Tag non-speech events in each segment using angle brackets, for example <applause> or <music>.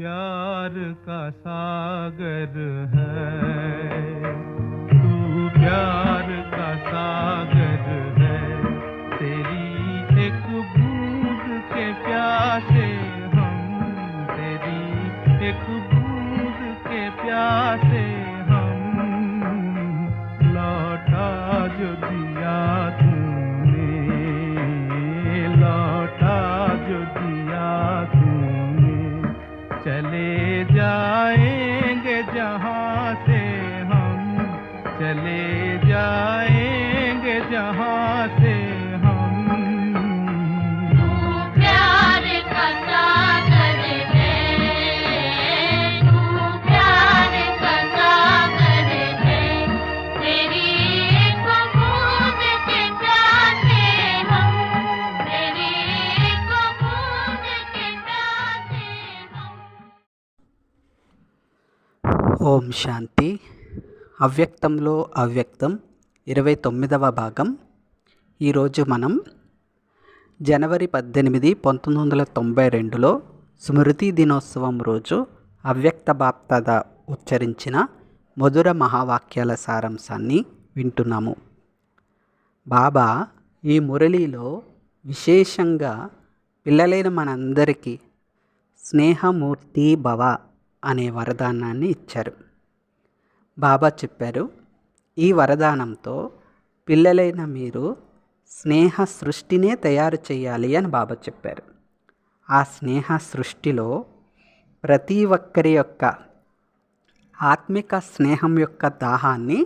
प्यार का सागर है। तू प्यार का सागर है। तेरी एक बूंद के प्यासे हम, तेरी एक बूंद के प्यासे ఓం శాంతి అవ్యక్తంలో అవ్యక్తం ఇరవై తొమ్మిదవ భాగం. ఈరోజు మనం జనవరి పద్దెనిమిది పంతొమ్మిది వందల తొంభై రెండులో స్మృతి దినోత్సవం రోజు అవ్యక్త బాప్తద ఉచ్చరించిన మధుర మహావాక్యాల సారాంశాన్ని వింటున్నాము. బాబా ఈ మురళిలో విశేషంగా పిల్లలైన మనందరికీ స్నేహమూర్తి భవ అనే వరదానాన్ని ఇచ్చారు. బాబా చెప్పారు ఈ వరదానంతో పిల్లలైన మీరు స్నేహ సృష్టినే తయారు చేయాలి అని బాబా చెప్పారు. ఆ స్నేహ సృష్టిలో ప్రతి ఒక్కరి యొక్క ఆత్మిక స్నేహం యొక్క దాహాన్ని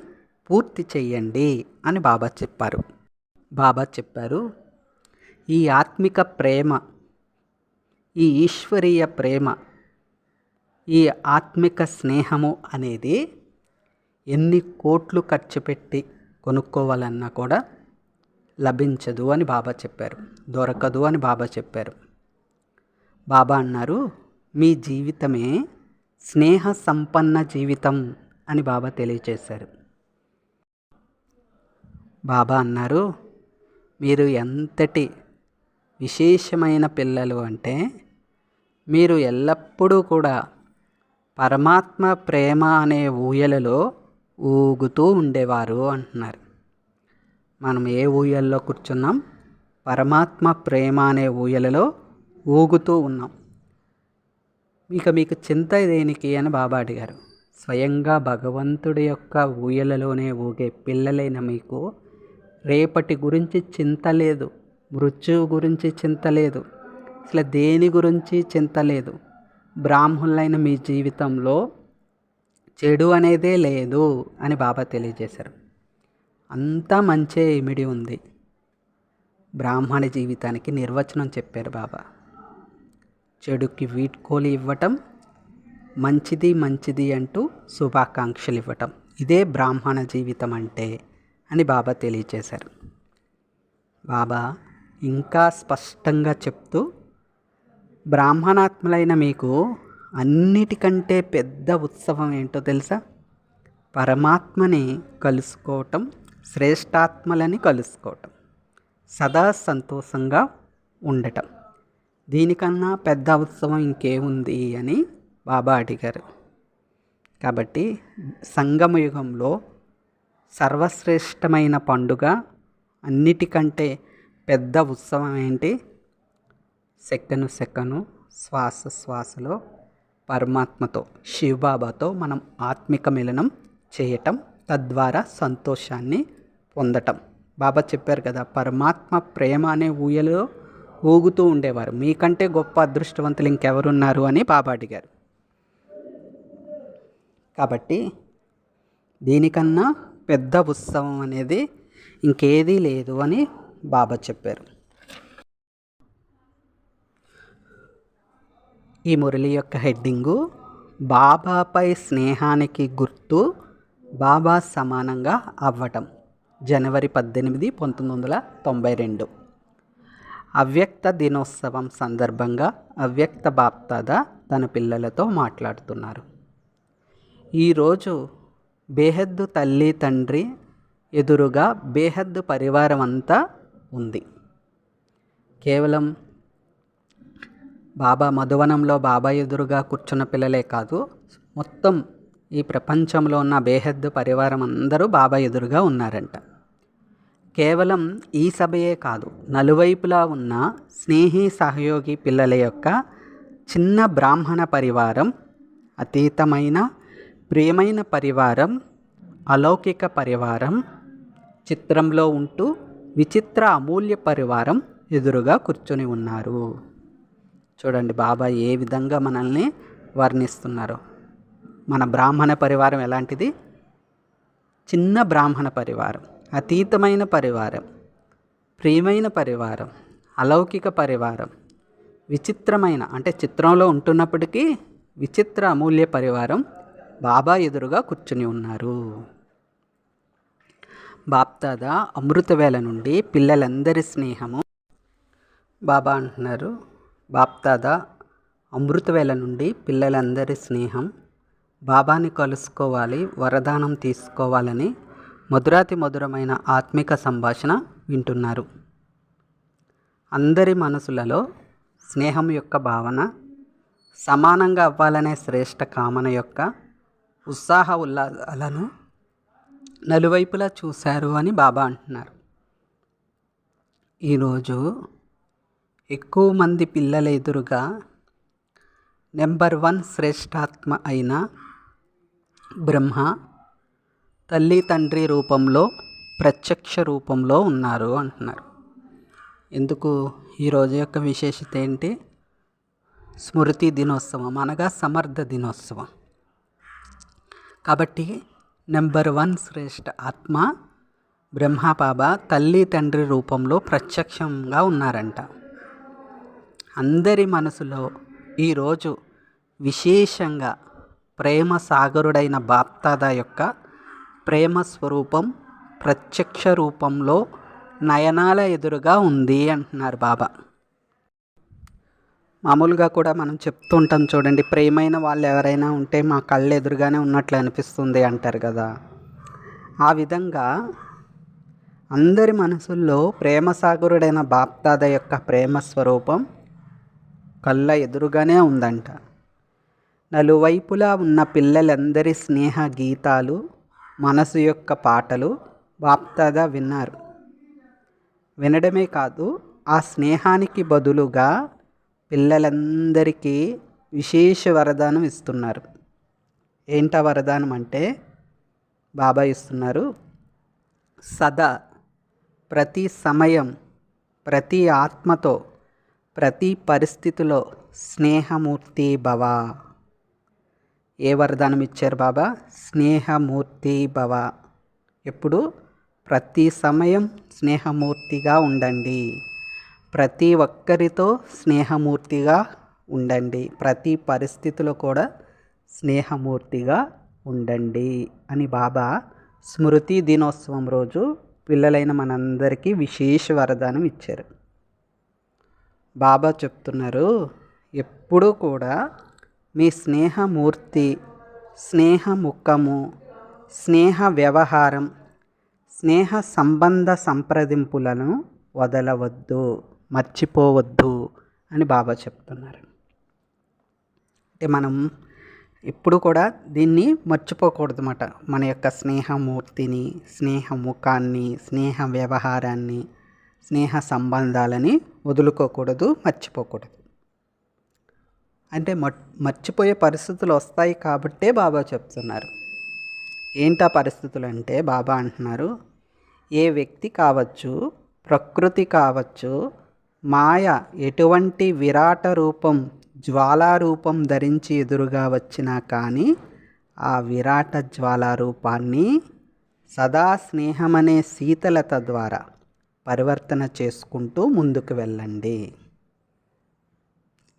పూర్తి చేయండి అని బాబా చెప్పారు. బాబా చెప్పారు ఈ ఆత్మిక ప్రేమ ఈ ఈశ్వరీయ ప్రేమ ఈ ఆత్మిక స్నేహము అనేది ఎన్ని కోట్లు ఖర్చు పెట్టి కొనుక్కోవాలన్నా కూడా లభించదు అని బాబా చెప్పారు. దొరకదు అని బాబా చెప్పారు. బాబా అన్నారు మీ జీవితమే స్నేహ సంపన్న జీవితం అని బాబా తెలియచేశారు. బాబా అన్నారు మీరు ఎంతటి విశేషమైన పిల్లలు అంటే మీరు ఎల్లప్పుడూ కూడా పరమాత్మ ప్రేమ అనే ఊయలలో ఊగుతూ ఉండేవారు అంటున్నారు. మనం ఏ ఊయల్లో కూర్చున్నాం? పరమాత్మ ప్రేమ అనే ఊయలలో ఊగుతూ ఉన్నాం. ఇక మీకు చింత దేనికి అని బాబా అడిగారు స్వయంగా భగవంతుడి యొక్క ఊయలలోనే ఊగే పిల్లలైన మీకు రేపటి గురించి చింత లేదు మృత్యువు గురించి చింత లేదు అసలు దేని గురించి చింత లేదు బ్రాహ్మణులైన మీ జీవితంలో చెడు అనేదే లేదు అని బాబా తెలియజేశారు. అంతా మంచే ఇమిడి ఉంది. బ్రాహ్మణ జీవితానికి నిర్వచనం చెప్పారు బాబా. చెడుకి వీడ్కోలు ఇవ్వటం మంచిది మంచిది అంటూ శుభాకాంక్షలు ఇవ్వటం ఇదే బ్రాహ్మణ జీవితం అంటే అని బాబా తెలియచేశారు బాబా ఇంకా స్పష్టంగా చెప్తూ బ్రాహ్మణాత్ములైన మీకు అన్నిటికంటే పెద్ద ఉత్సవం ఏంటో తెలుసా? పరమాత్మని కలుసుకోవటం శ్రేష్టాత్మలని కలుసుకోవటం సదా సంతోషంగా ఉండటం. దీనికన్నా పెద్ద ఉత్సవం ఇంకేముంది అని బాబా అడిగారు కాబట్టి సంగమయుగంలో సర్వశ్రేష్టమైన పండుగ అన్నిటికంటే పెద్ద ఉత్సవం ఏంటి? సెక్కను సెక్కను శ్వాస శ్వాసలో పరమాత్మతో శివబాబాతో మనం ఆత్మిక మిలనం చేయటం తద్వారా సంతోషాన్ని పొందటం. బాబా చెప్పారు కదా పరమాత్మ ప్రేమ అనే ఊయలో ఊగుతూ ఉండేవారు. మీకంటే గొప్ప అదృష్టవంతులు ఇంకెవరున్నారు అని బాబా అడిగారు. కాబట్టి దీనికన్నా పెద్ద ఉత్సవం అనేది ఇంకేదీ లేదు అని బాబా చెప్పారు. ఈ మురళి యొక్క హెడ్డింగు బాబాపై స్నేహానికి గుర్తు బాబా సమానంగా అవ్వటం. జనవరి పద్దెనిమిది పంతొమ్మిది వందల తొంభై రెండు. అవ్యక్త దినోత్సవం సందర్భంగా అవ్యక్త బాప్తాద తన పిల్లలతో మాట్లాడుతున్నారు. ఈరోజు బేహద్దు తల్లి తండ్రి ఎదురుగా బేహద్దు పరివారం అంతా ఉంది. కేవలం బాబా మధువనంలో బాబా ఎదురుగా కూర్చున్న పిల్లలే కాదు మొత్తం ఈ ప్రపంచంలో ఉన్న బేహద్దు పరివారం అందరూ బాబా ఎదురుగా ఉన్నారంట. కేవలం ఈ సభయే కాదు నలువైపులా ఉన్న స్నేహి సహయోగి పిల్లల యొక్క చిన్న బ్రాహ్మణ పరివారం అతీతమైన ప్రియమైన పరివారం అలౌకిక పరివారం చిత్రంలో ఉంటూ విచిత్ర అమూల్య పరివారం ఎదురుగా కూర్చొని ఉన్నారు. చూడండి బాబా ఏ విధంగా మనల్ని వర్ణిస్తున్నారు. మన బ్రాహ్మణ పరివారం ఎలాంటిది? చిన్న బ్రాహ్మణ పరివారం అతీతమైన పరివారం ప్రియమైన పరివారం అలౌకిక పరివారం విచిత్రమైన అంటే చిత్రంలో ఉంటున్నప్పటికీ విచిత్ర అమూల్య పరివారం బాబా ఎదురుగా కూర్చుని ఉన్నారు. బాప్దాద అమృతవేళ నుండి పిల్లలందరి స్నేహము బాబా అంటున్నారు. బాప్దాదా అమృతవేళ నుండి పిల్లలందరి స్నేహం. బాబాని కలుసుకోవాలి వరదానం తీసుకోవాలని మధురాతి మధురమైన ఆత్మిక సంభాషణ వింటున్నారు. అందరి మనసులలో స్నేహం యొక్క భావన సమానంగా అవ్వాలనే శ్రేష్ట కామన యొక్క ఉత్సాహ ఉల్లాసాలను నలువైపులా చూశారు అని బాబా అంటున్నారు. ఈరోజు ఎక్కువ మంది పిల్లల ఎదురుగా నెంబర్ వన్ శ్రేష్టాత్మ అయిన బ్రహ్మ తల్లి తండ్రి రూపంలో ప్రత్యక్ష రూపంలో ఉన్నారు అంటున్నారు. ఎందుకు? ఈరోజు యొక్క విశేషత ఏంటి? స్మృతి దినోత్సవం అనగా సమర్థ దినోత్సవం. కాబట్టి నెంబర్ వన్ శ్రేష్ఠ ఆత్మ బ్రహ్మబాబా తల్లి తండ్రి రూపంలో ప్రత్యక్షంగా ఉన్నారంట. అందరి మనసులో ఈరోజు విశేషంగా ప్రేమ సాగరుడైన బాప్తాద యొక్క ప్రేమ స్వరూపం ప్రత్యక్ష రూపంలో నయనాల ఎదురుగా ఉంది అంటున్నారు బాబా. మామూలుగా కూడా మనం చెప్తుంటాం చూడండి ప్రేమైన వాళ్ళు ఎవరైనా ఉంటే మా కళ్ళు ఎదురుగానే ఉన్నట్లు అనిపిస్తుంది అంటారు కదా. ఆ విధంగా అందరి మనసుల్లో ప్రేమ సాగరుడైన బాప్దాద యొక్క ప్రేమ స్వరూపం కళ్ళ ఎదురుగానే ఉందంట. నలువైపులా ఉన్న పిల్లలందరి స్నేహ గీతాలు మనసు యొక్క పాటలు బాప్దాద విన్నారు. వినడమే కాదు ఆ స్నేహానికి బదులుగా పిల్లలందరికీ విశేష వరదానం ఇస్తున్నారు. ఏంట వరదానం అంటే బాబా ఇస్తున్నారు సదా ప్రతి సమయం ప్రతి ఆత్మతో ప్రతి పరిస్థితిలో స్నేహమూర్తి భవ. ఏ వరదానం ఇచ్చారు బాబా? స్నేహమూర్తి భవ. ఎప్పుడు? ప్రతి సమయం స్నేహమూర్తిగా ఉండండి. ప్రతి ఒక్కరితో స్నేహమూర్తిగా ఉండండి. ప్రతి పరిస్థితిలో కూడా స్నేహమూర్తిగా ఉండండి అని బాబా స్మృతి దినోత్సవం రోజు పిల్లలైన మనందరికీ విశేష వరదానం ఇచ్చారు. బాబా చెప్తున్నారు ఎప్పుడూ కూడా మీ స్నేహమూర్తి స్నేహ ముఖము స్నేహ వ్యవహారం స్నేహ సంబంధ సంప్రదింపులను వదలవద్దు మర్చిపోవద్దు అని బాబా చెప్తున్నారు. అంటే మనం ఎప్పుడు కూడా దీన్ని మర్చిపోకూడదు అన్నమాట మన యొక్క స్నేహమూర్తిని స్నేహ ముఖాన్ని స్నేహ వ్యవహారాన్ని స్నేహ సంబంధాలని వదులుకోకూడదు మర్చిపోకూడదు. అంటే మర్చిపోయే పరిస్థితులు వస్తాయి కాబట్టే బాబా చెప్తున్నారు. ఏంటా పరిస్థితులు అంటే బాబా అంటున్నారు ఏ వ్యక్తి కావచ్చు ప్రకృతి కావచ్చు మాయ ఎటువంటి విరాట రూపం జ్వాలారూపం ధరించి ఎదురుగా వచ్చినా కానీ ఆ విరాట జ్వాలారూపాన్ని సదా స్నేహమనే శీతలత ద్వారా పరివర్తన చేసుకుంటూ ముందుకు వెళ్ళండి.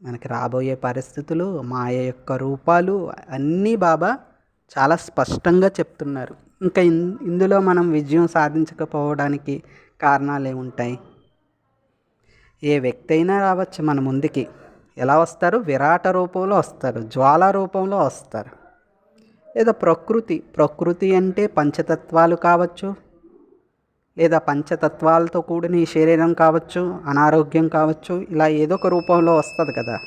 మనకి రాబోయే పరిస్థితులు మాయ యొక్క రూపాలు అన్నీ బాబా చాలా స్పష్టంగా చెప్తున్నారు. ఇంకా ఇన్ ఇందులో మనం విజయం సాధించకపోవడానికి కారణాలు ఏముంటాయి? ఏ వ్యక్తి అయినా రావచ్చు మన ముందుకి. ఎలా వస్తారు? విరాట రూపంలో వస్తారు జ్వాల రూపంలో వస్తారు. లేదా ప్రకృతి ప్రకృతి అంటే పంచతత్వాలు కావచ్చు లేదా పంచతత్వాలతో కూడిన ఈ శరీరం కావచ్చు అనారోగ్యం కావచ్చు ఇలా ఏదో ఒక రూపంలో వస్తుంది కదా.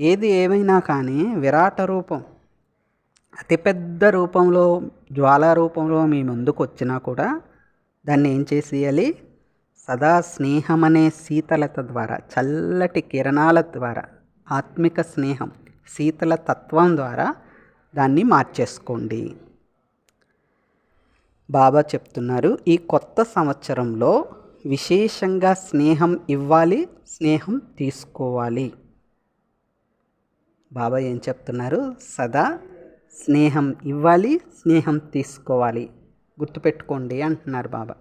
ఏది ఏమైనా కానీ విరాట రూపం అతిపెద్ద రూపంలో జ్వాలా రూపంలో మీ ముందుకు వచ్చినా కూడా దాన్ని ఏం చేసేయాలి? సదా స్నేహం అనే శీతలత ద్వారా చల్లటి కిరణాల ద్వారా ఆత్మిక స్నేహం శీతల తత్వం ద్వారా దాన్ని మార్చేసుకోండి. బాబా చెప్తున్నారు ఈ కొత్త సంవత్సరంలో విశేషంగా స్నేహం ఇవ్వాలి స్నేహం తీసుకోవాలి. బాబా ఏం చెప్తున్నారు? సదా స్నేహం ఇవ్వాలి స్నేహం తీసుకోవాలి. గుర్తుపెట్టుకోండి అంటున్నారు బాబా.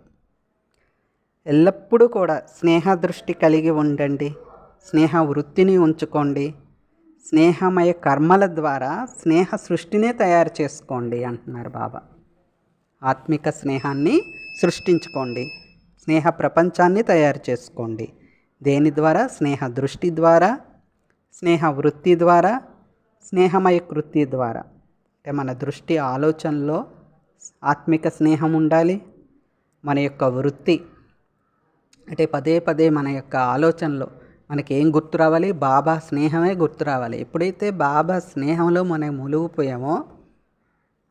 ఎల్లప్పుడూ కూడా స్నేహ దృష్టి కలిగి ఉండండి స్నేహ వృత్తిని ఉంచుకోండి స్నేహమయ కర్మల ద్వారా స్నేహ సృష్టినే తయారు చేసుకోండి అంటున్నారు బాబా. ఆత్మిక స్నేహాన్ని సృష్టించుకోండి. స్నేహ ప్రపంచాన్ని తయారు చేసుకోండి. దేని ద్వారా? స్నేహ దృష్టి ద్వారా స్నేహ వృత్తి ద్వారా స్నేహమయ కృతి ద్వారా. అంటే మన దృష్టి ఆలోచనలో ఆత్మిక స్నేహం ఉండాలి. మన యొక్క వృత్తి అంటే పదే పదే మన యొక్క ఆలోచనలో మనకి ఏం గుర్తు రావాలి? బాబా స్నేహమే గుర్తు రావాలి. ఎప్పుడైతే బాబా స్నేహంలో మనం మునిగిపోయామో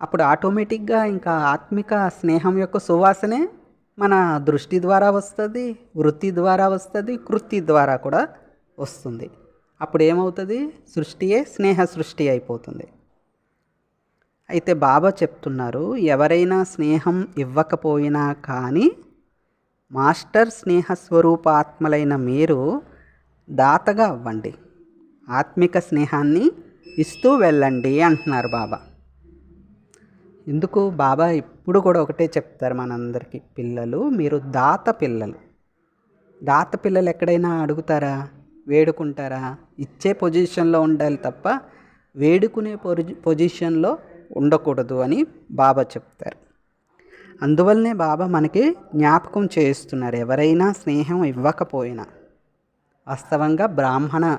అప్పుడు ఆటోమేటిక్గా ఇంకా ఆత్మిక స్నేహం యొక్క సువాసనే మన దృష్టి ద్వారా వస్తుంది వృత్తి ద్వారా వస్తుంది కృతి ద్వారా కూడా వస్తుంది. అప్పుడు ఏమవుతుంది సృష్టియే స్నేహ సృష్టి అయిపోతుంది. అయితే బాబా చెప్తున్నారు ఎవరైనా స్నేహం ఇవ్వకపోయినా కానీ మాస్టర్ స్నేహ స్వరూపాత్మలైన మీరు దాతగా అవ్వండి. ఆత్మిక స్నేహాన్ని ఇస్తూ వెళ్ళండి అంటున్నారు బాబా. ఎందుకు బాబా ఇప్పుడు కూడా ఒకటే చెప్తారు మనందరికీ పిల్లలు మీరు దాత పిల్లలు. దాత పిల్లలు ఎక్కడైనా అడుగుతారా? వేడుకుంటారా? ఇచ్చే పొజిషన్లో ఉండాలి తప్ప వేడుకునే పొజి పొజిషన్లో ఉండకూడదు అని బాబా చెప్తారు. అందువల్లనే బాబా మనకి జ్ఞాపకం చేస్తున్నారు ఎవరైనా స్నేహం ఇవ్వకపోయినా. వాస్తవంగా బ్రాహ్మణ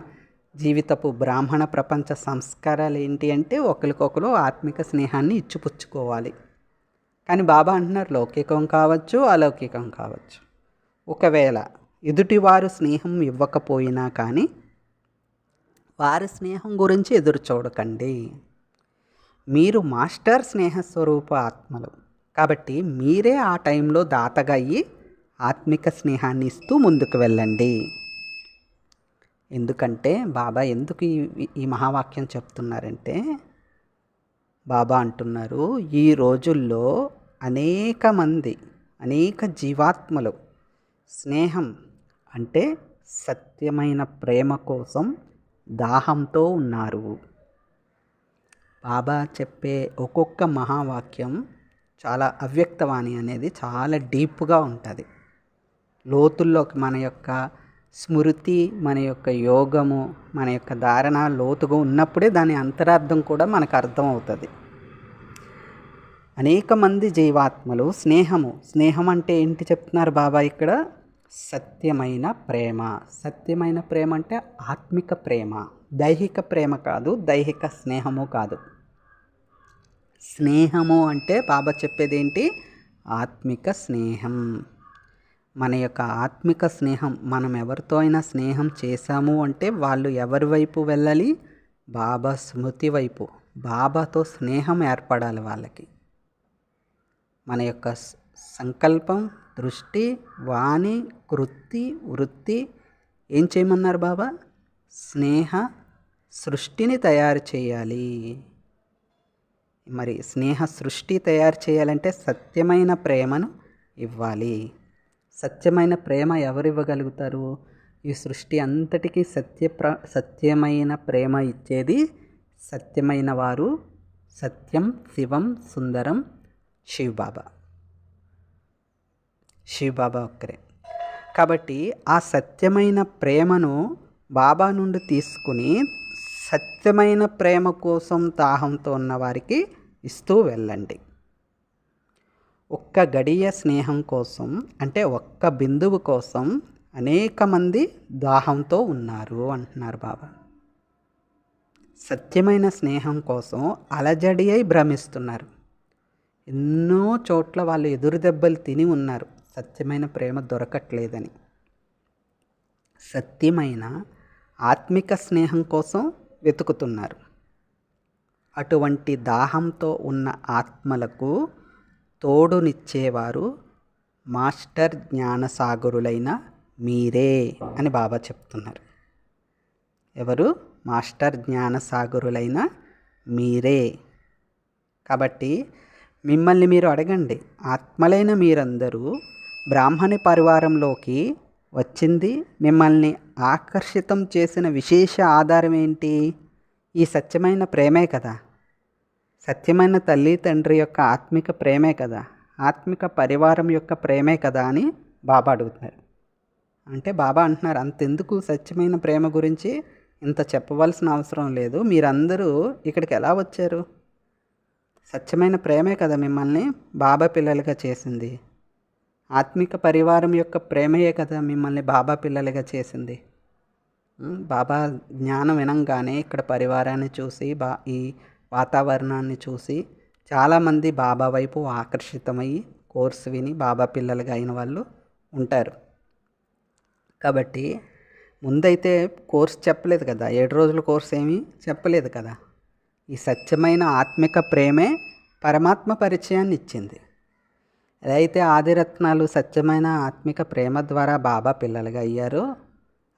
జీవితపు బ్రాహ్మణ ప్రపంచ సంస్కారాలు ఏంటి అంటే ఒకరికొకరు ఆత్మిక స్నేహాన్ని ఇచ్చిపుచ్చుకోవాలి. కానీ బాబా అంటున్నారు లౌకికం కావచ్చు అలౌకికం కావచ్చు. ఒకవేళ ఎదుటివారు స్నేహం ఇవ్వకపోయినా కానీ వారి స్నేహం గురించి ఎదురు చూడకండి. మీరు మాస్టర్ స్నేహస్వరూప ఆత్మలు. కాబట్టి మీరే ఆ టైంలో దాతగా అయ్యి ఆత్మిక స్నేహాన్ని ఇస్తూ ముందుకు వెళ్ళండి. ఎందుకంటే బాబా ఎందుకు ఈ ఈ మహావాక్యం చెప్తున్నారంటే బాబా అంటున్నారు ఈ రోజుల్లో అనేక మంది అనేక జీవాత్మలు స్నేహం అంటే సత్యమైన ప్రేమ కోసం దాహంతో ఉన్నారు. బాబా చెప్పే ఒక్కొక్క మహావాక్యం చాలా అవ్యక్తవాణి అనేది చాలా డీప్గా ఉంటుంది. లోతుల్లోకి మన యొక్క స్మృతి మన యొక్క యోగము మన యొక్క ధారణ లోతుగా ఉన్నప్పుడే దాని అంతరార్థం కూడా మనకు అర్థం అవుతుంది అనేక మంది జీవాత్మలు స్నేహము స్నేహం అంటే ఏంటి చెప్తున్నారు బాబా ఇక్కడ? సత్యమైన ప్రేమ. సత్యమైన ప్రేమ అంటే ఆత్మిక ప్రేమ. దైహిక ప్రేమ కాదు దైహిక స్నేహము కాదు. స్నేహము అంటే బాబా చెప్పేది ఏంటి ఆత్మిక స్నేహం. మన యొక్క ఆత్మిక స్నేహం మనం ఎవరితో అయినా స్నేహం చేశాము అంటే వాళ్ళు ఎవరి వైపు వెళ్ళాలి? బాబా స్మృతి వైపు. బాబాతో స్నేహం ఏర్పడాలి వాళ్ళకి. మన యొక్క సంకల్పం దృష్టి వాణి కృత్తి వృత్తి. ఏం చేయమన్నారు బాబా? స్నేహ సృష్టిని తయారు చేయాలి. మరి స్నేహ సృష్టి తయారు చేయాలంటే సత్యమైన ప్రేమను ఇవ్వాలి. సత్యమైన ప్రేమ ఎవరు ఇవ్వగలుగుతారు ఈ సృష్టి అంతటికీ సత్య ప్ర సత్యమైన ప్రేమ ఇచ్చేది సత్యమైన వారు. సత్యం శివం సుందరం శివబాబా. శివబాబా ఒక్కరే. కాబట్టి ఆ సత్యమైన ప్రేమను బాబా నుండి తీసుకుని సత్యమైన ప్రేమ కోసం దాహంతో ఉన్న వారికి ఇస్తూ వెళ్ళండి. ఒక్క గడియ స్నేహం కోసం అంటే ఒక్క బిందువు కోసం అనేక మంది దాహంతో ఉన్నారు అంటున్నారు బాబా. సత్యమైన స్నేహం కోసం అలజడి అయి భ్రమిస్తున్నారు. ఎన్నో చోట్ల వాళ్ళు ఎదురు దెబ్బలు తిని ఉన్నారు. సత్యమైన ప్రేమ దొరకట్లేదని. సత్యమైన ఆత్మిక స్నేహం కోసం వెతుకుతున్నారు. అటువంటి దాహంతో ఉన్న ఆత్మలకు తోడునిచ్చేవారు మాస్టర్ జ్ఞానసాగరులైన మీరే అని బాబా చెప్తున్నారు. ఎవరు? మాస్టర్ జ్ఞానసాగరులైన మీరే. కాబట్టి మిమ్మల్ని మీరు అడగండి. ఆత్మలైన మీరందరూ బ్రాహ్మణి పరివారంలోకి వచ్చింది. మిమ్మల్ని ఆకర్షితం చేసిన విశేష ఆధారం ఏంటి? ఈ సత్యమైన ప్రేమే కదా. సత్యమైన తల్లి తండ్రి యొక్క ఆత్మిక ప్రేమే కదా ఆత్మిక పరివారం యొక్క ప్రేమే కదా అని బాబా అడుగుతున్నారు. అంటే బాబా అంటున్నారు అంతెందుకు సత్యమైన ప్రేమ గురించి? ఇంత చెప్పవలసిన అవసరం లేదు. మీరందరూ ఇక్కడికి ఎలా వచ్చారు? సత్యమైన ప్రేమే కదా మిమ్మల్ని బాబా పిల్లలుగా చేసింది. ఆత్మిక పరివారం యొక్క ప్రేమయే కదా మిమ్మల్ని బాబా పిల్లలుగా చేసింది. బాబా జ్ఞానం వినంగానే ఇక్కడ పరివారాన్ని చూసి బా ఈ వాతావరణాన్ని చూసి చాలామంది బాబా వైపు ఆకర్షితమయ్యి కోర్స్ విని బాబా పిల్లలుగా అయిన వాళ్ళు ఉంటారు. కాబట్టి ముందైతే కోర్స్ చెప్పలేదు కదా. ఏడు రోజుల కోర్స్ ఏమీ చెప్పలేదు కదా. ఈ సత్యమైన ఆత్మిక ప్రేమే పరమాత్మ పరిచయాన్ని ఇచ్చింది. అయితే ఆదిరత్నాలు సత్యమైన ఆత్మిక ప్రేమ ద్వారా బాబా పిల్లలుగా అయ్యారు.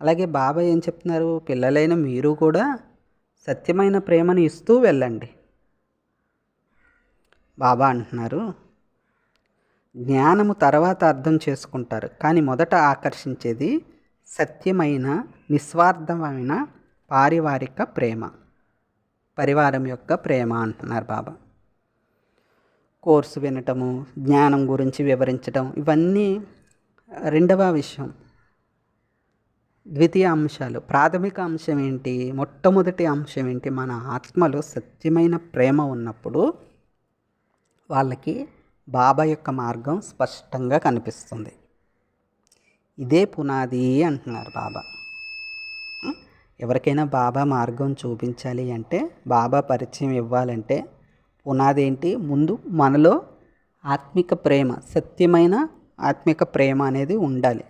అలాగే బాబా ఏం చెప్తున్నారు? పిల్లలైన మీరు కూడా సత్యమైన ప్రేమను ఇస్తూ వెళ్ళండి. బాబా అంటున్నారు జ్ఞానము తర్వాత అర్థం చేసుకుంటారు కానీ మొదట ఆకర్షించేది సత్యమైన నిస్వార్థమైన పారివారిక ప్రేమ పరివారం యొక్క ప్రేమ అంటున్నారు బాబా. కోర్సు వినటము జ్ఞానం గురించి వివరించడం ఇవన్నీ రెండవ విషయం. ద్వితీయ అంశాలు. ప్రాథమిక అంశం ఏంటి? మొట్టమొదటి అంశం ఏంటి? మన ఆత్మలో సత్యమైన ప్రేమ ఉన్నప్పుడు వాళ్ళకి బాబా యొక్క మార్గం స్పష్టంగా కనిపిస్తుంది. ఇదే పునాది అంటున్నారు బాబా. ఎవరికైనా బాబా మార్గం చూపించాలి అంటే బాబా పరిచయం ఇవ్వాలంటే పునాది ఏంటి? ముందు మనలో ఆత్మిక ప్రేమ సత్యమైన ఆత్మిక ప్రేమ అనేది ఉండాలి.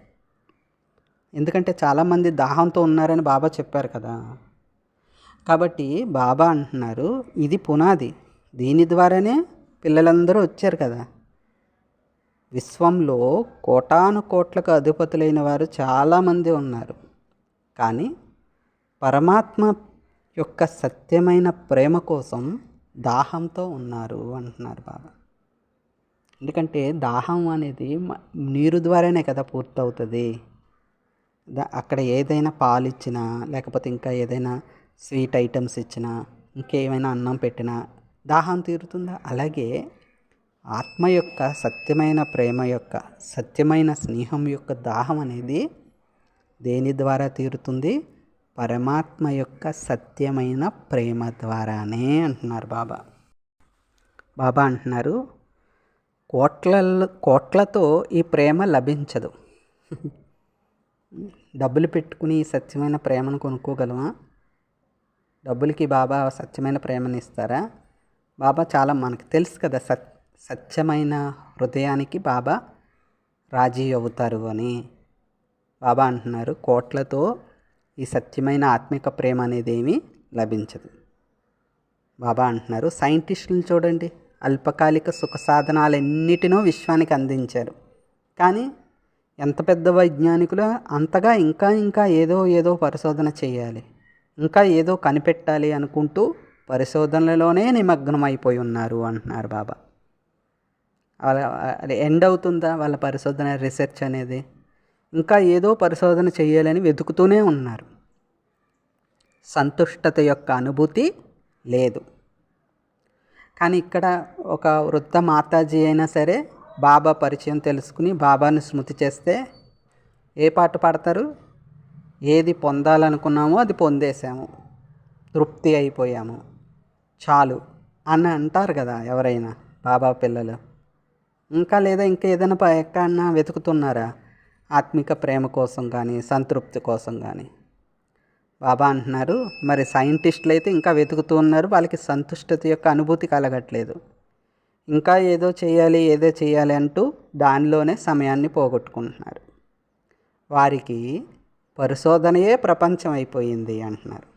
ఎందుకంటే చాలామంది దాహంతో ఉన్నారని బాబా చెప్పారు కదా. కాబట్టి బాబా అంటున్నారు ఇది పునాది. దీని ద్వారానే పిల్లలందరూ వచ్చారు కదా. విశ్వంలో కోటాను కోట్లకు అధిపతులైన వారు చాలామంది ఉన్నారు. కానీ పరమాత్మ యొక్క సత్యమైన ప్రేమ కోసం దాహంతో ఉన్నారు అంటున్నారు బాబా. ఎందుకంటే దాహం అనేది నీరు ద్వారానే కదా పూర్తవుతుంది. అక్కడ ఏదైనా పాలు ఇచ్చినా లేకపోతే ఇంకా ఏదైనా స్వీట్ ఐటమ్స్ ఇచ్చినా ఇంకేమైనా అన్నం పెట్టినా దాహం తీరుతుందా? అలాగే ఆత్మ యొక్క సత్యమైన ప్రేమ యొక్క సత్యమైన స్నేహం యొక్క దాహం అనేది దేని ద్వారా తీరుతుంది? పరమాత్మ యొక్క సత్యమైన ప్రేమ ద్వారానే అంటున్నారు బాబా. బాబా అంటున్నారు కోట్ల కోట్లతో ఈ ప్రేమ లభించదు. డబ్బులు పెట్టుకుని సత్యమైన ప్రేమను కొనుక్కోగలమా? డబ్బులకి బాబా సత్యమైన ప్రేమని ఇస్తారా? బాబా చాలా మనకు తెలుసు కదా సత్ సత్యమైన హృదయానికి బాబా రాజీ అవుతారు అని. బాబా అంటున్నారు కోట్లతో ఈ సత్యమైన ఆత్మిక ప్రేమ అనేది ఏమీ లభించదు. బాబా అంటున్నారు సైంటిస్టులను చూడండి అల్పకాలిక సుఖ సాధనాలన్నిటినో విశ్వానికి అందించారు. కానీ ఎంత పెద్ద వైజ్ఞానికులు అంతగా ఇంకా ఇంకా ఏదో ఏదో పరిశోధన చేయాలి. ఇంకా ఏదో కనిపెట్టాలి అనుకుంటూ పరిశోధనలోనే నిమగ్నం అయిపోయి ఉన్నారు అంటున్నారు బాబా. వాళ్ళ ఎండ్ అవుతుందా వాళ్ళ పరిశోధన రీసెర్చ్ అనేది? ఇంకా ఏదో పరిశోధన చేయాలని వెతుకుతూనే ఉన్నారు. సంతుష్టత యొక్క అనుభూతి లేదు. కానీ ఇక్కడ ఒక వృద్ధ మాతాజీ అయినా సరే బాబా పరిచయం తెలుసుకుని బాబాను స్మృతి చేస్తే ఏ పాట పాడతారు? ఏది పొందాలనుకున్నామో అది పొందేశాము. తృప్తి అయిపోయాము. చాలు అని అంటారు కదా ఎవరైనా బాబా పిల్లలు. ఇంకా లేదా ఇంకా ఏదైనా ప- ఎక్కడన్నా వెతుకుతున్నారా? ఆత్మిక ప్రేమ కోసం కానీ సంతృప్తి కోసం కానీ బాబా అంటున్నారు మరి సైంటిస్టులు అయితే ఇంకా వెతుకుతూ ఉన్నారు వాళ్ళకి సంతుష్టత యొక్క అనుభూతి కలగట్లేదు. ఇంకా ఏదో చేయాలి ఏదో చేయాలి అంటూ దానిలోనే సమయాన్ని పోగొట్టుకుంటున్నారు. వారికి పరిశోధనయే ప్రపంచం అయిపోయింది అంటున్నారు.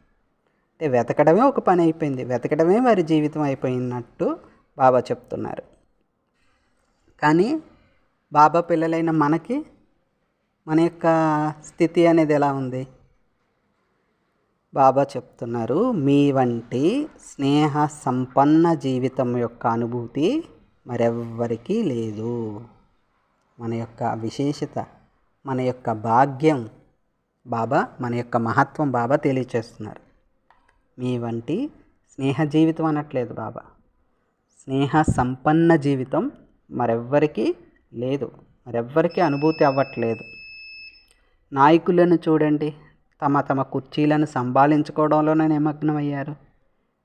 అంటే వెతకడమే ఒక పని అయిపోయింది వెతకడమే వారి జీవితం అయిపోయినట్టు బాబా చెప్తున్నారు. కానీ బాబా పిల్లలైన మనకి మన యొక్క స్థితి అనేది ఎలా ఉంది? బాబా చెప్తున్నారు మీ వంటి స్నేహ సంపన్న జీవితం యొక్క అనుభూతి మరెవ్వరికీ లేదు. మన యొక్క విశేషత మన యొక్క భాగ్యం బాబా మన యొక్క మహత్వం బాబా తెలియచేస్తున్నారు. మీ వంటి స్నేహ జీవితం అనట్లేదు బాబా. స్నేహ సంపన్న జీవితం మరెవ్వరికీ లేదు. మరెవ్వరికీ అనుభూతి అవ్వట్లేదు. నాయకులను చూడండి తమ తమ కుర్చీలను సంభాళించుకోవడంలోనే నిమగ్నమయ్యారు.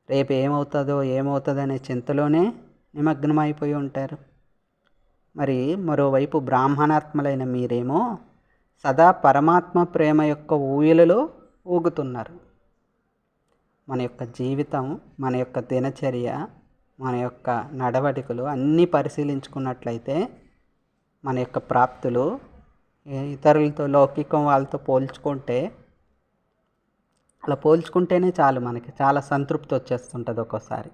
రేపు ఏమవుతుందో ఏమవుతుందనే చింతలోనే నిమగ్నమైపోయి ఉంటారు. మరి మరోవైపు బ్రాహ్మణాత్మలైన మీరేమో సదా పరమాత్మ ప్రేమ యొక్క ఊయలలో ఊగుతున్నారు. మన యొక్క జీవితం మన యొక్క దినచర్య మన యొక్క నడవడికలు అన్నీ పరిశీలించుకున్నట్లయితే మన యొక్క ప్రాప్తులు ఇతరులతో లౌకికం వాళ్ళతో పోల్చుకుంటే అలా పోల్చుకుంటేనే చాలు మనకి. చాలా సంతృప్తి వచ్చేస్తుంటుంది ఒక్కోసారి.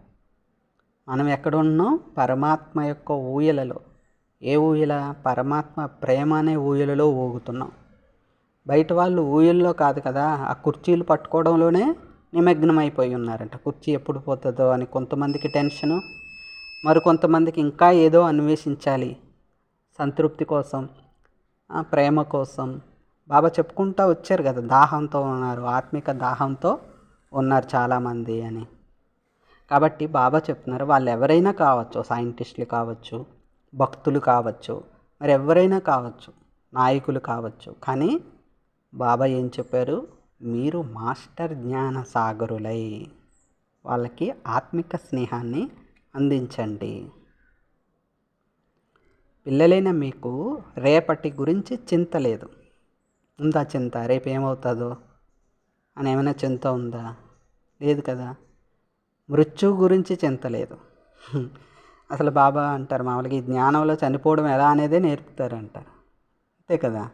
మనం ఎక్కడ ఉన్నాం పరమాత్మ యొక్క ఊయలలో. ఏ ఊయల? పరమాత్మ ప్రేమ అనే ఊయలలో ఊగుతున్నాం. బయట వాళ్ళు ఊయల్లో కాదు కదా ఆ కుర్చీలు పట్టుకోవడంలోనే నిమగ్నమైపోయి ఉన్నారంట. కుర్చీ ఎప్పుడు పోతుందో అని కొంతమందికి టెన్షను మరి కొంతమందికి ఇంకా ఏదో అన్వేషించాలి. సంతృప్తి కోసం ఆ, ప్రేమ కోసం బాబా చెప్పుకుంటూ వచ్చారు కదా దాహంతో ఉన్నారు ఆత్మిక దాహంతో ఉన్నారు చాలామంది అని. కాబట్టి బాబా చెప్తున్నారు వాళ్ళు ఎవరైనా కావచ్చు సైంటిస్టులు కావచ్చు భక్తులు కావచ్చు మరి ఎవరైనా కావచ్చు నాయకులు కావచ్చు కానీ బాబా ఏం చెప్పారు? మీరు మాస్టర్ జ్ఞాన సాగరులై వాళ్ళకి ఆత్మిక స్నేహాన్ని అందించండి. పిల్లలైన మీకు రేపటి గురించి చింత లేదు. ఉందా చింత? రేపు ఏమవుతుందో? అని ఏమైనా చింత ఉందా? లేదు కదా. మృత్యువు గురించి చింత లేదు. <laughs> అసలు బాబా అంటారు మామూలుగా ఈ జ్ఞానంలో చనిపోవడం ఎలా అనేదే నేర్పుతారు అంటారు అంతే కదా.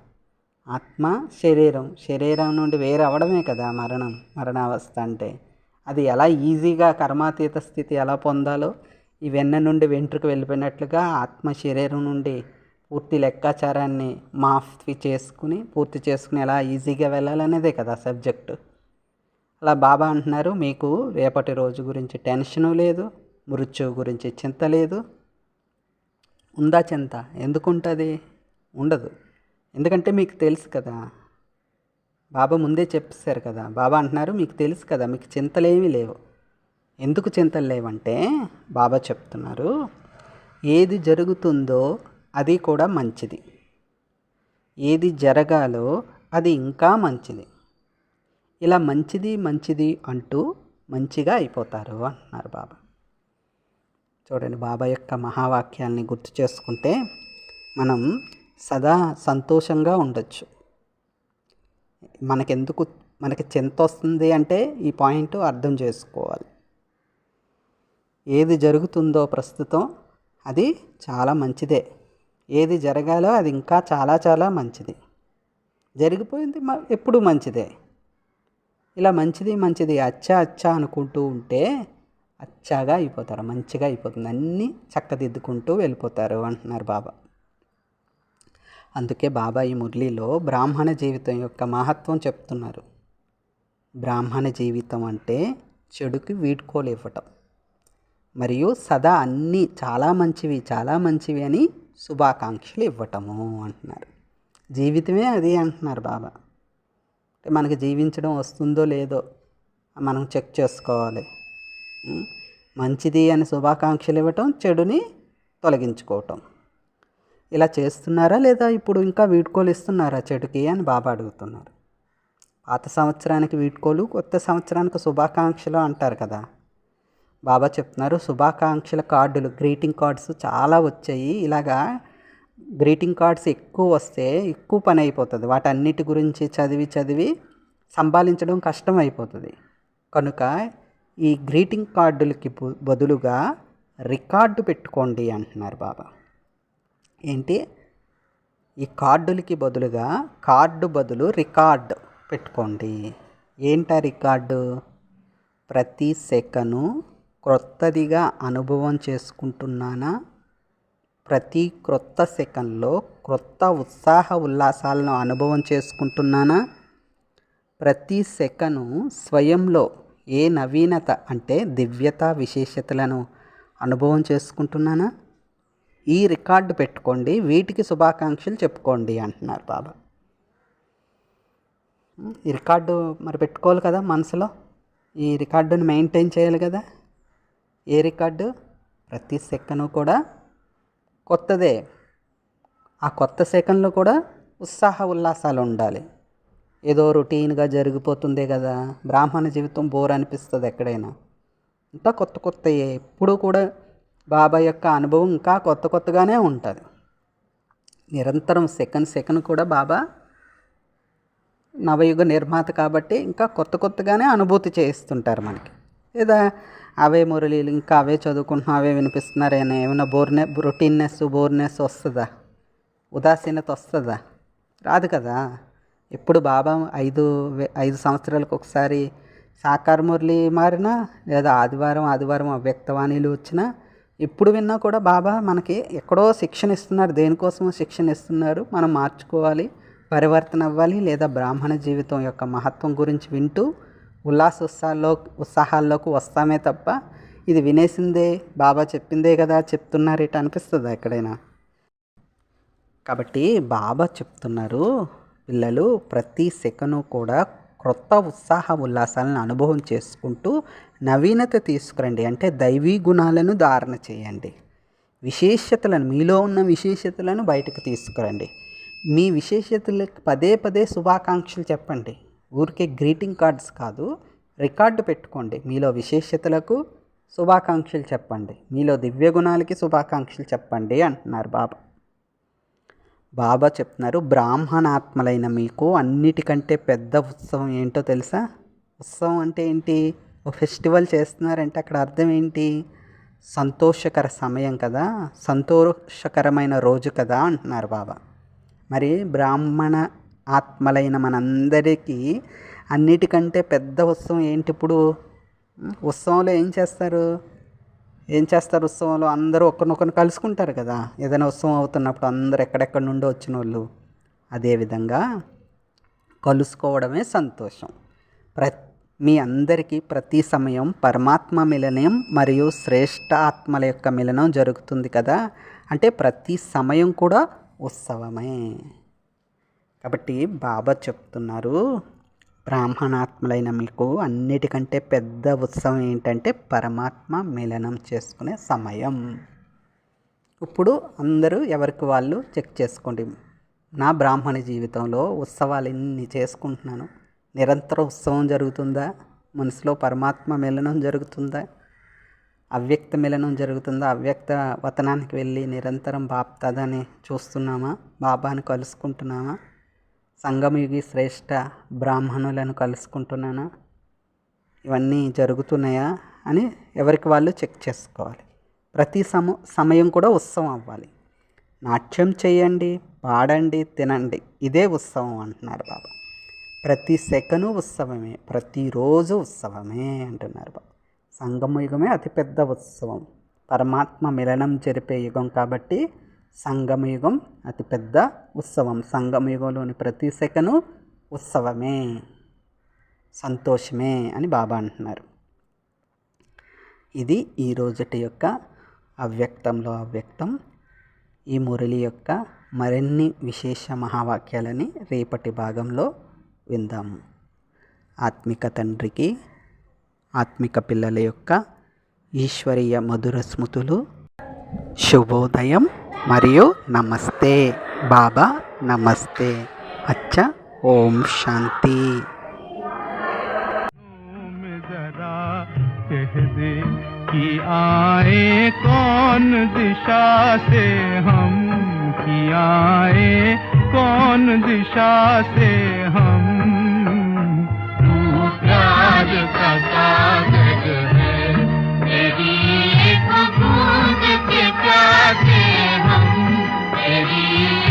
ఆత్మ శరీరం. శరీరం నుండి వేరు కదా మరణం మరణావస్థ అంటే. అది ఎలా ఈజీగా కర్మాతీత స్థితి ఎలా పొందాలో ఈ వెన్న నుండి వెంట్రుకు వెళ్ళిపోయినట్లుగా ఆత్మ శరీరం నుండి పూర్తి లెక్కాచారాన్ని మాఫీ చేసుకుని పూర్తి చేసుకుని ఎలా ఈజీగా వెళ్ళాలనేదే కదా సబ్జెక్టు. అలా బాబా అంటున్నారు మీకు రేపటి రోజు గురించి టెన్షను లేదు మృత్యువు గురించి చింత లేదు. ఉందా చింత? ఎందుకు ఉంటుంది ఉండదు. ఎందుకంటే మీకు తెలుసు కదా బాబా ముందే చెప్పేశారు కదా. బాబా అంటున్నారు మీకు తెలుసు కదా మీకు చింతలేమీ లేవు. ఎందుకు చింతలు లేవంటే బాబా చెప్తున్నారు ఏది జరుగుతుందో అది కూడా మంచిది. ఏది జరగాలో అది ఇంకా మంచిది. ఇలా మంచిది మంచిది అంటూ మంచిగా అయిపోతారు అంటున్నారు బాబా. చూడండి బాబా యొక్క మహావాక్యాల్ని గుర్తు చేసుకుంటే మనం సదా సంతోషంగా ఉండొచ్చు. మనకెందుకు మనకి చింత వస్తుంది అంటే ఈ పాయింట్ అర్థం చేసుకోవాలి. ఏది జరుగుతుందో ప్రస్తుతం అది చాలా మంచిదే. ఏది జరగాలో అది ఇంకా చాలా చాలా మంచిది. జరిగిపోయింది ఎప్పుడు మంచిదే. ఇలా మంచిది మంచిది అచ్చా అచ్చా అనుకుంటూ ఉంటే అచ్చాగా అయిపోతారు మంచిగా అయిపోతుంది. అన్నీ చక్కదిద్దుకుంటూ వెళ్ళిపోతారు అంటున్నారు బాబా. అందుకే బాబా ఈ మురళిలో బ్రాహ్మణ జీవితం యొక్క మహత్వం చెప్తున్నారు. బ్రాహ్మణ జీవితం అంటే చెడుకి వీడ్కోలు ఇవ్వటం. మరియు సదా అన్నీ చాలా మంచివి చాలా మంచివి అని శుభాకాంక్షలు ఇవ్వటము అంటున్నారు. జీవితమే అది అంటున్నారు బాబా. అంటే మనకి జీవించడం వస్తుందో లేదో మనం చెక్ చేసుకోవాలి. మంచిది అని శుభాకాంక్షలు ఇవ్వటం చెడుని తొలగించుకోవటం. ఇలా చేస్తున్నారా లేదా ఇప్పుడు ఇంకా వీడ్కోలు ఇస్తున్నారా చెడుకి అని బాబా అడుగుతున్నారు. పాత సంవత్సరానికి వీడ్కోలు కొత్త సంవత్సరానికి శుభాకాంక్షలు అంటారు కదా. బాబా చెప్తున్నారు. శుభాకాంక్షల కార్డులు గ్రీటింగ్ కార్డ్స్ చాలా వచ్చాయి. ఇలాగా గ్రీటింగ్ కార్డ్స్ ఎక్కువ వస్తే ఎక్కువ పని అయిపోతుంది. వాటన్నిటి గురించి చదివి చదివి సంపాదించడం కష్టం అయిపోతుంది. కనుక ఈ గ్రీటింగ్ కార్డులకి బదులుగా రికార్డు పెట్టుకోండి అంటున్నారు బాబా. ఏంటి? ఈ కార్డులకి బదులుగా కార్డు బదులు రికార్డు పెట్టుకోండి. ఏంట రికార్డు? ప్రతి సెకను క్రొత్తదిగా అనుభవం చేసుకుంటున్నానా? ప్రతి క్రొత్త సెకండ్లో క్రొత్త ఉత్సాహ ఉల్లాసాలను అనుభవం చేసుకుంటున్నానా? ప్రతి సెకను స్వయంలో ఏ నవీనత అంటే దివ్యత విశేషతలను అనుభవం చేసుకుంటున్నానా? ఈ రికార్డు పెట్టుకోండి వీటికి శుభాకాంక్షలు చెప్పుకోండి అంటున్నారు బాబా. ఈ రికార్డు మరి పెట్టుకోవాలి కదా మనసులో? ఈ రికార్డుని మెయింటైన్ చేయాలి కదా? ఏ రికార్డు? ప్రతి సెకను కూడా కొత్తదే. ఆ కొత్త సెకండ్లో కూడా ఉత్సాహ ఉల్లాసాలు ఉండాలి. ఏదో రొటీన్గా జరిగిపోతుందే కదా. బ్రాహ్మణ జీవితం బోర్ అనిపిస్తుంది ఎక్కడైనా. ఇంకా కొత్త కొత్త ఎప్పుడు కూడా బాబా యొక్క అనుభవం ఇంకా కొత్త కొత్తగానే ఉంటుంది. నిరంతరం సెకండ్ సెకండ్ కూడా బాబా నవయుగ నిర్మాత కాబట్టి ఇంకా కొత్త కొత్తగానే అనుభూతి చేయిస్తుంటారు మనకి. లేదా అవే మురళీలు ఇంకా అవే చదువుకుంటున్నాం అవే వినిపిస్తున్నారేనా ఏమైనా బోర్నె రొటీన్నెస్ బోర్నెస్ వస్తుందా? ఉదాసీనత వస్తుందా? రాదు కదా. ఎప్పుడు బాబా ఐదు వే- ఐదు సంవత్సరాలకు ఒకసారి సాకార మురళి మారినా లేదా ఆదివారం ఆదివారం అవ్యక్తవాణిలు వచ్చినా ఇప్పుడు విన్నా కూడా బాబా మనకి ఎక్కడో శిక్షణ ఇస్తున్నారు దేనికోసమో శిక్షణ ఇస్తున్నారు మనం మార్చుకోవాలి పరివర్తన అవ్వాలి లేదా బ్రాహ్మణ జీవితం యొక్క మహత్వం గురించి వింటూ ఉల్లాస ఉత్సాహాల్లో ఉత్సాహాల్లోకి వస్తామే తప్ప ఇది వినేసిందే బాబా చెప్పిందే కదా చెప్తున్నారేట అనిపిస్తుంది అనిపిస్తుందా ఎక్కడైనా? కాబట్టి బాబా చెప్తున్నారు పిల్లలు ప్రతి సెకను కూడా క్రొత్త ఉత్సాహ ఉల్లాసాలను అనుభవం చేసుకుంటూ నవీనత తీసుకురండి. అంటే దైవీ గుణాలను ధారణ చేయండి. విశేషతలను మీలో ఉన్న విశేషతలను బయటకు తీసుకురండి. మీ విశేషతలకు పదే పదే శుభాకాంక్షలు చెప్పండి. ఊరికే గ్రీటింగ్ కార్డ్స్ కాదు రికార్డు పెట్టుకోండి మీలో విశేషతలకు శుభాకాంక్షలు చెప్పండి. మీలో దివ్య గుణాలకి శుభాకాంక్షలు చెప్పండి అంటున్నారు బాబా. బాబా చెప్తున్నారు బ్రాహ్మణాత్మలైన మీకు అన్నిటికంటే పెద్ద ఉత్సవం ఏంటో తెలుసా? ఉత్సవం అంటే ఏంటి? ఓ ఫెస్టివల్ చేస్తున్నారంటే అక్కడ అర్థం ఏంటి? సంతోషకర సమయం కదా సంతోషకరమైన రోజు కదా అంటున్నారు బాబా. మరి బ్రాహ్మణ ఆత్మలైన మనందరికీ అన్నిటికంటే పెద్ద ఉత్సవం ఏంటి ఇప్పుడు? ఉత్సవంలో ఏం చేస్తారు? ఏం చేస్తారు ఉత్సవంలో? అందరూ ఒకరినొకరిని కలుసుకుంటారు కదా. ఏదైనా ఉత్సవం అవుతున్నప్పుడు అందరూ ఎక్కడెక్కడి నుండి వచ్చిన వాళ్ళు అదేవిధంగా కలుసుకోవడమే సంతోషం. ప్ర మీ అందరికీ ప్రతి సమయం పరమాత్మ మిలనం మరియు శ్రేష్ఠ ఆత్మల యొక్క మిలనం జరుగుతుంది కదా. అంటే ప్రతి సమయం కూడా ఉత్సవమే. కాబట్టి బాబా చెప్తున్నారు బ్రాహ్మణాత్మలైన మీకు అన్నిటికంటే పెద్ద ఉత్సవం ఏంటంటే పరమాత్మ మిలనం చేసుకునే సమయం. ఇప్పుడు అందరూ ఎవరికి వాళ్ళు చెక్ చేసుకోండి. నా బ్రాహ్మణ జీవితంలో ఉత్సవాలు ఎన్ని చేసుకుంటున్నాను? నిరంతర ఉత్సవం జరుగుతుందా? మనసులో పరమాత్మ మిలనం జరుగుతుందా? అవ్యక్త మిలనం జరుగుతుందా? అవ్యక్త వతనానికి వెళ్ళి నిరంతరం బాప్తాదని చూస్తున్నామా? బాబాని కలుసుకుంటున్నామా? సంగమయుగి శ్రేష్ఠ బ్రాహ్మణులను కలుసుకుంటున్నానా? ఇవన్నీ జరుగుతున్నాయా అని ఎవరికి వాళ్ళు చెక్ చేసుకోవాలి. ప్రతి సమ సమయం కూడా ఉత్సవం అవ్వాలి. నాట్యం చేయండి పాడండి తినండి. ఇదే ఉత్సవం అంటున్నారు బాబా. ప్రతి సెకను ఉత్సవమే ప్రతిరోజు ఉత్సవమే అంటున్నారు బాబా. సంగమ యుగమే అతిపెద్ద ఉత్సవం. పరమాత్మ మిలనం జరిపే యుగం కాబట్టి సంగమయుగం అతిపెద్ద ఉత్సవం. సంగమయుగంలోని ప్రతి సెకను ఉత్సవమే సంతోషమే అని బాబా అంటున్నారు. ఇది ఈ రోజుటి యొక్క అవ్యక్తంలో అవ్యక్తం. ఈ మురళి యొక్క మరిన్ని విశేష మహావాక్యాలని రేపటి భాగంలో విందాము ఆత్మిక తండ్రికి ఆత్మిక పిల్లల యొక్క ఈశ్వరీయ మధుర స్మృతులు. శుభోదయం. మరియు नमस्ते बाबा नमस्ते अच्छा ओम शांति कि आए कौन दिशा से हम कि आए कौन दिशा से हम तू प्यार का सागर के प्यासे हम तेरी